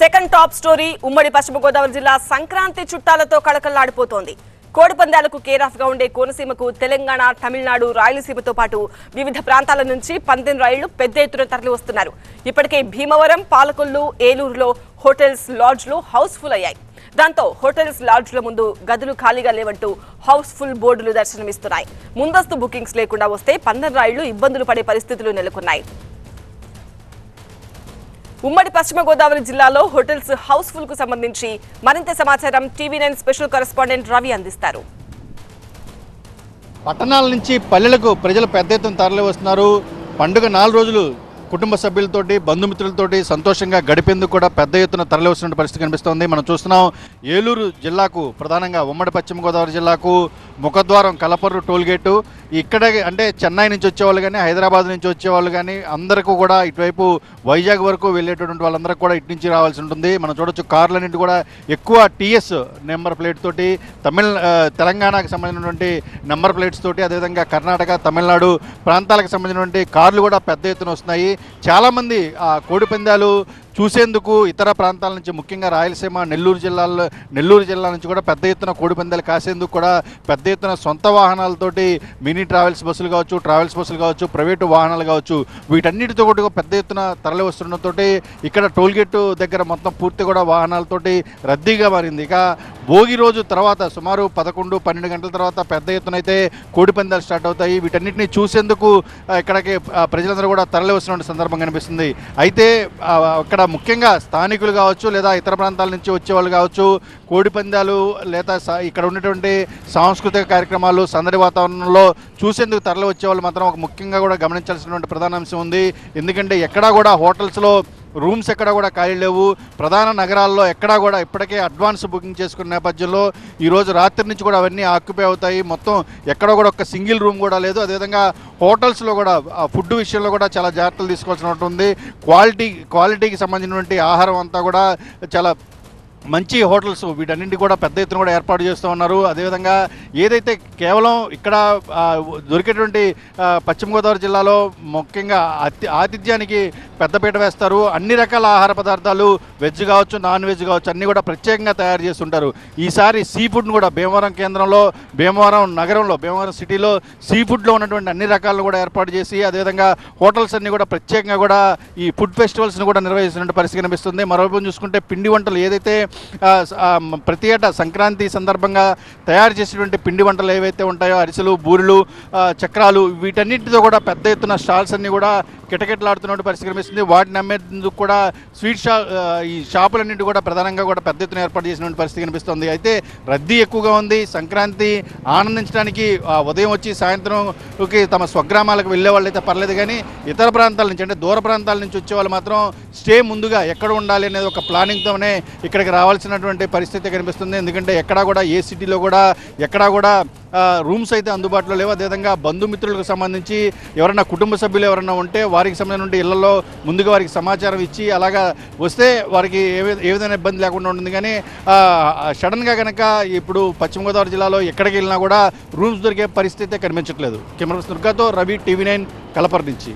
Second top story ఉమ్మడి పశ్చిమ గోదావరి జిల్లా సంక్రాంతి చుట్టాలతో కళకళలాడిపోతోంది. కోడిపందాలకు కేరాఫ్గా ఉండే కోనసీమకు తెలంగాణ తమిళనాడు రాయలసీమతో పాటు వివిధ ప్రాంతాల నుంచి పందెం రైళ్ళు పెద్ద ఎత్తున తరలి వస్తున్నారు. ఇప్పటికే భీమవరం పాలకొల్లు ఏలూరులో హోటల్స్ లాడ్జ్లు హౌస్ఫుల్ అయ్యాయి. దాంతో హోటల్స్ లాడ్జ్ల ముందు గదులు ఖాళీగా లేవంటూ హౌస్ఫుల్ బోర్డులు దర్శనమిస్తున్నాయి. ముందస్తు బుకింగ్స్ లేకుండా వస్తే పందెం రైళ్ళు ఇబ్బందులు పడే పరిస్థితులు నెలకొన్నాయి. ఉమ్మడి పశ్చిమ గోదావరి జిల్లాలో హోటల్స్ హౌస్ఫుల్కు సంబంధించి మరింత సమాచారం TV nine special correspondent Ravi అందిస్తారు. పట్టణాల నుంచి పల్లెలకు ప్రజలు పెద్ద ఎత్తున తరలి వస్తున్నారు పండుగ నాలుగు రోజులు కుటుంబ సభ్యులతోటి బంధుమిత్రులతోటి సంతోషంగా గడిపేందుకు కూడా పెద్ద ఎత్తున తరలి వస్తున్న పరిస్థితి కనిపిస్తోంది. మనం చూస్తున్నాం ఏలూరు జిల్లాకు ప్రధానంగా ఉమ్మడి పశ్చిమ గోదావరి జిల్లాకు ముఖద్వారం కలపర్రు టోల్గేటు ఇక్కడ అంటే చెన్నై నుంచి వచ్చేవాళ్ళు కానీ హైదరాబాద్ నుంచి వచ్చేవాళ్ళు కానీ అందరికీ కూడా ఇటువైపు వైజాగ్ వరకు వెళ్ళేటటువంటి వాళ్ళందరికీ కూడా ఇటు నుంచి రావాల్సి ఉంటుంది. మనం చూడొచ్చు కార్లన్నింటి కూడా ఎక్కువ టీఎస్ నెంబర్ ప్లేట్ తోటి తమిళ తెలంగాణకు సంబంధించినటువంటి నెంబర్ ప్లేట్స్ తోటి అదేవిధంగా కర్ణాటక తమిళనాడు ప్రాంతాలకు సంబంధించినటువంటి కార్లు కూడా పెద్ద ఎత్తున వస్తున్నాయి. చాలామంది ఆ కోడి పందాలు చూసేందుకు ఇతర ప్రాంతాల నుంచి ముఖ్యంగా రాయలసీమ నెల్లూరు జిల్లాలో నెల్లూరు జిల్లా నుంచి కూడా పెద్ద ఎత్తున కోడిపందాలు కాసేందుకు కూడా పెద్ద ఎత్తున సొంత వాహనాలతోటి మినీ ట్రావెల్స్ బస్సులు కావచ్చు ట్రావెల్స్ బస్సులు కావచ్చు ప్రైవేటు వాహనాలు కావచ్చు వీటన్నిటితో కూడా పెద్ద ఎత్తున తరలి వస్తుండటంతో ఇక్కడ టోల్గేట్ దగ్గర మొత్తం పూర్తి కూడా వాహనాలతోటి రద్దీగా మారింది. ఇక భోగి రోజు తర్వాత సుమారు పదకొండు పన్నెండు గంటల తర్వాత పెద్ద ఎత్తున అయితే కోడి పందాలు స్టార్ట్ అవుతాయి. వీటన్నిటిని చూసేందుకు ఇక్కడికి ప్రజలందరూ కూడా తరలి వస్తున్న సందర్భం కనిపిస్తుంది. అయితే అక్కడ ముఖ్యంగా స్థానికులు కావచ్చు లేదా ఇతర ప్రాంతాల నుంచి వచ్చేవాళ్ళు కావచ్చు కోడి పందాలు లేదా స- ఇక్కడ ఉన్నటువంటి సాంస్కృతిక కార్యక్రమాలు సందడి వాతావరణంలో చూసేందుకు తరలి వచ్చేవాళ్ళు మాత్రం ఒక ముఖ్యంగా కూడా గమనించాల్సినటువంటి ప్రధాన అంశం ఉంది. ఎందుకంటే ఎక్కడా కూడా హోటల్స్లో రూమ్స్ ఎక్కడ కూడా ఖాళీ లేవు. ప్రధాన నగరాల్లో ఎక్కడా కూడా ఇప్పటికే అడ్వాన్స్ బుకింగ్ చేసుకున్న నేపథ్యంలో ఈరోజు రాత్రి నుంచి కూడా అవన్నీ ఆక్యుపై అవుతాయి. మొత్తం ఎక్కడ కూడా ఒక సింగిల్ రూమ్ కూడా లేదు. అదేవిధంగా హోటల్స్లో కూడా ఆ ఫుడ్ విషయంలో కూడా చాలా జాగ్రత్తలు తీసుకోవాల్సిన ఉంటుంది క్వాలిటీ క్వాలిటీకి సంబంధించినటువంటి ఆహారం అంతా కూడా చాలా మంచి హోటల్స్ వీటన్నింటి కూడా పెద్ద ఎత్తున కూడా ఏర్పాటు చేస్తూ ఉన్నారు. అదేవిధంగా ఏదైతే కేవలం ఇక్కడ దొరికేటువంటి పశ్చిమ గోదావరి జిల్లాలో ముఖ్యంగా అతి ఆతిథ్యానికి పెద్దపీట వేస్తారు. అన్ని రకాల ఆహార పదార్థాలు వెజ్ కావచ్చు నాన్ వెజ్ కావచ్చు అన్నీ కూడా ప్రత్యేకంగా తయారు చేస్తుంటారు ఈసారి సీ ఫుడ్ను కూడా భీమవరం కేంద్రంలో భీమవరం నగరంలో భీమవరం సిటీలో సీ ఫుడ్లో ఉన్నటువంటి అన్ని రకాలను కూడా ఏర్పాటు చేసి అదేవిధంగా హోటల్స్ అన్ని కూడా ప్రత్యేకంగా కూడా ఈ ఫుడ్ ఫెస్టివల్స్ని కూడా నిర్వహిస్తున్న పరిస్థితి కనిపిస్తుంది మరోవైపు చూసుకుంటే పిండి వంటలు ఏదైతే ప్రతి ఏటా సంక్రాంతి సందర్భంగా తయారు చేసినటువంటి పిండి వంటలు ఏవైతే ఉంటాయో అరిసెలు బూరెలు చక్రాలు వీటన్నిటితో కూడా పెద్ద ఎత్తున స్టాల్స్ అన్ని కూడా కిటకిటలాడుతున్నటువంటి పరిస్థితి కనిపిస్తుంది వాటిని అమ్మేందుకు కూడా స్వీట్ షా ఈ షాపులన్నింటి కూడా ప్రధానంగా కూడా పెద్ద ఎత్తున ఏర్పాటు చేసినటువంటి పరిస్థితి కనిపిస్తుంది. అయితే రద్దీ ఎక్కువగా ఉంది. సంక్రాంతి ఆనందించడానికి ఉదయం వచ్చి సాయంత్రంకి తమ స్వగ్రామాలకు వెళ్ళే వాళ్ళు అయితే పర్లేదు కానీ ఇతర ప్రాంతాల నుంచి అంటే దూర ప్రాంతాల నుంచి వచ్చే వాళ్ళు మాత్రం స్టే ముందుగా ఎక్కడ ఉండాలి అనేది ఒక ప్లానింగ్తోనే ఇక్కడికి రావాల్సినటువంటి పరిస్థితి కనిపిస్తుంది. ఎందుకంటే ఎక్కడా కూడా ఏ సిటీలో కూడా ఎక్కడా కూడా రూమ్స్ అయితే అందుబాటులో లేవు. అదేవిధంగా బంధుమిత్రులకు సంబంధించి ఎవరైనా కుటుంబ సభ్యులు ఎవరైనా ఉంటే వారికి సంబంధించిన ఇళ్ళలో ముందుగా వారికి సమాచారం ఇచ్చి అలాగా వస్తే వారికి ఏ ఏ విధమైన ఇబ్బంది లేకుండా ఉంటుంది. కానీ సడన్గా కనుక ఇప్పుడు పశ్చిమ గోదావరి జిల్లాలో ఎక్కడికి వెళ్ళినా కూడా రూమ్స్ దొరికే పరిస్థితి కనిపించట్లేదు. కెమెరా దుర్గాతో రవి టీవీ నైన్ కలపర్ నుంచి.